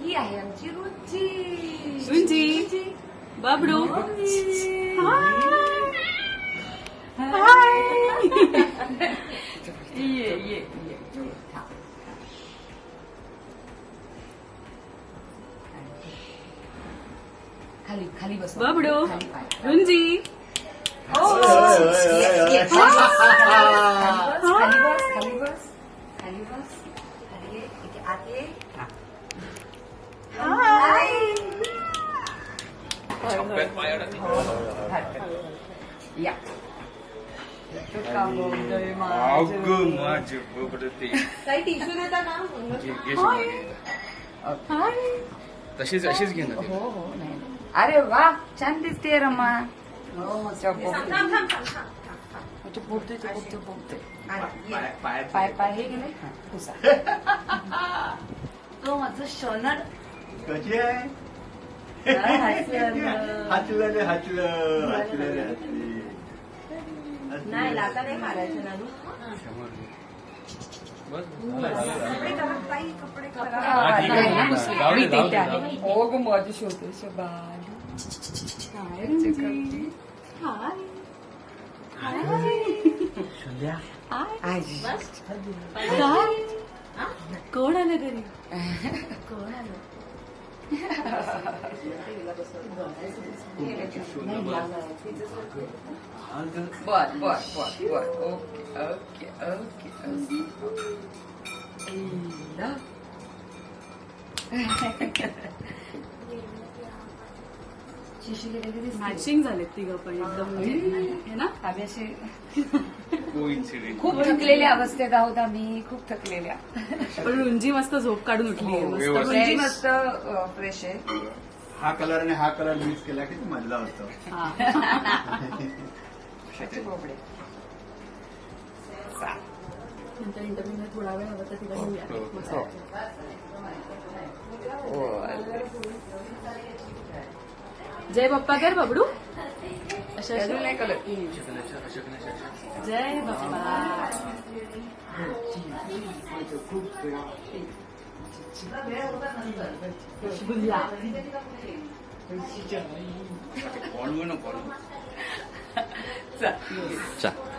ही आहे आमची रुची रुची. बाबडू ये ये ये हा. खाली खाली बस बाबडू खाली पाय. रुंजी Oh, yes, yes. खाली बस खाली बस खाली बस खाली ये इथे आत ये या अगं माझे काही टिश्यू देता का तशीच अशीच घेणार हो हो नाही अरे वा छान दिसते रमा अच्छा, बोलते. अच्छा, पाय- पाय पाय हे गेले तो माझं शनर कशी आहे હાચુલા ને હાચુલા હાચુલા ને હાચલી. ના લાતા નહીં મારે છે નાનું. કોણ કોણ बर बर बर बर okay okay okay okay Matching झालेत तिघं पण एकदम म्हणजे हे ना आम्ही. खूप थकलेल्या अवस्थेत आहोत आम्ही खूप थकलेल्या पण रुंजी मस्त झोप काढून उठली आहे हो, मस्त व्यवस्थित. रुंजी. मस्त फ्रेश आहे हा कलर आणि हा कलर मिक्स केला की मधला होतो हा. बोबडे नंतर थोडा वेळ हवा तर तिला घेऊया हो. मस्त. जय बाप्पा कर बबडू. नाही कलर. जय बाप्पा. गुल्ला. चा.